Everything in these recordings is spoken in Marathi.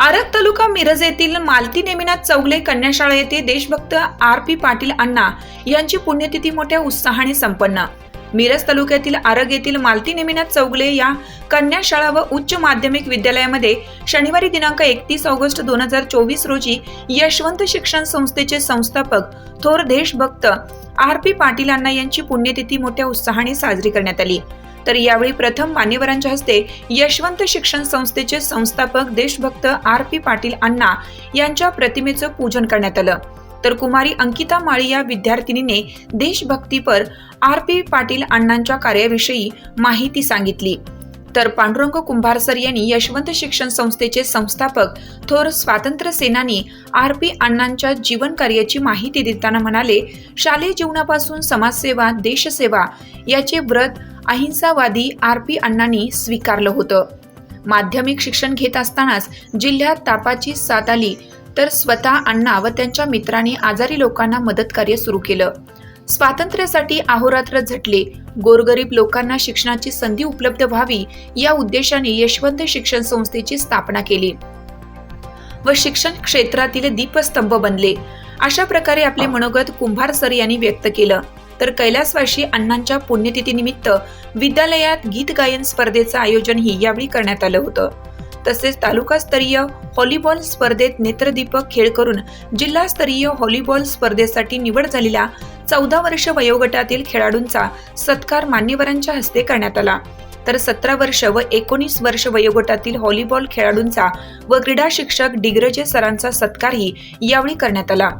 आरग तालुका मिरज येथील मालती नेमिनाथ चौगले कन्याशाळा येथे देशभक्त आर पी पाटील अण्णा यांची पुण्यतिथी मोठ्या उत्साहाने संपन्न. मिरज तालुक्यातील आरग येथील मालती नेमिनाथ चौगले या कन्याशाळा व उच्च माध्यमिक विद्यालयामध्ये शनिवारी दिनांक एकतीस ऑगस्ट दोन हजार चोवीस रोजी यशवंत शिक्षण संस्थेचे संस्थापक थोर देशभक्त आर पी पाटील अण्णा यांची पुण्यतिथी मोठ्या उत्साहाने साजरी करण्यात आली. तर यावेळी प्रथम मान्यवरांच्या हस्ते यशवंत शिक्षण संस्थेचे संस्थापक देशभक्त आर पी पाटील अण्णा यांच्या प्रतिमेचं पूजन करण्यात आलं. तर कुमारी अंकिता माळी या विद्यार्थिनीने देशभक्तीपर आर पी पाटील अण्णांच्या कार्याविषयी माहिती सांगितली. तर पांडुरंग कुंभारसर यांनी यशवंत शिक्षण संस्थेचे संस्थापक थोर स्वातंत्र्य सेनानी आर पी अण्णांच्या जीवन कार्याची माहिती देताना म्हणाले शालेय जीवनापासून समाजसेवा देशसेवा याचे व्रत अहिंसावादी आर पी अण्णांनी स्वीकारलं होतं. माध्यमिक शिक्षण घेत असतानाच जिल्ह्यात तापाची साथ आली. तर स्वतः अण्णा व त्यांच्या मित्रांनी आजारी लोकांना मदत कार्य सुरू केलं. स्वातंत्र्यासाठी अहोरात्र झटले. गोरगरीब लोकांना शिक्षणाची संधी उपलब्ध व्हावी या उद्देशाने यशवंत शिक्षण संस्थेची स्थापना केली. व शिक्षण क्षेत्रातील दीपस्तंभ बनले. अशा प्रकारे आपले मनोगत कुंभार सर यांनी व्यक्त केलं. तर कैलासवाशी अण्णांच्या पुण्यतिथीनिमित्त विद्यालयात गीत गायन स्पर्धेचं आयोजनही यावेळी करण्यात आलं होतं. तसेच तालुकास्तरीय व्हॉलीबॉल स्पर्धेत नेत्रदीपक खेळ करून जिल्हास्तरीय व्हॉलीबॉल स्पर्धेसाठी निवड झालेल्या चौदा वर्ष वयोगटातील खेळाडूंचा सत्कार मान्यवरांच्या हस्ते करण्यात आला. तर सतरा वर्ष व एकोणीस वर्ष वयोगटातील व्हॉलीबॉल खेळाडूंचा व क्रीडा शिक्षक डिग्रजे सरांचा सत्कारही यावेळी करण्यात आला.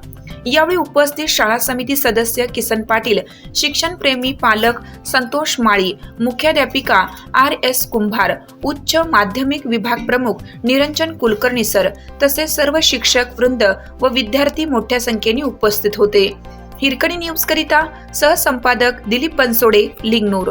यावेळी उपस्थित शाळा समिती सदस्य किसन पाटील शिक्षणप्रेमी पालक संतोष माळी मुख्याध्यापिका आर एस कुंभार उच्च माध्यमिक विभाग प्रमुख निरंजन कुलकर्णी सर तसेच सर्व शिक्षक वृंद व विद्यार्थी मोठ्या संख्येने उपस्थित होते. हिरकणी न्यूज करिता सहसंपादक दिलीप बनसोडे लिंगनूर.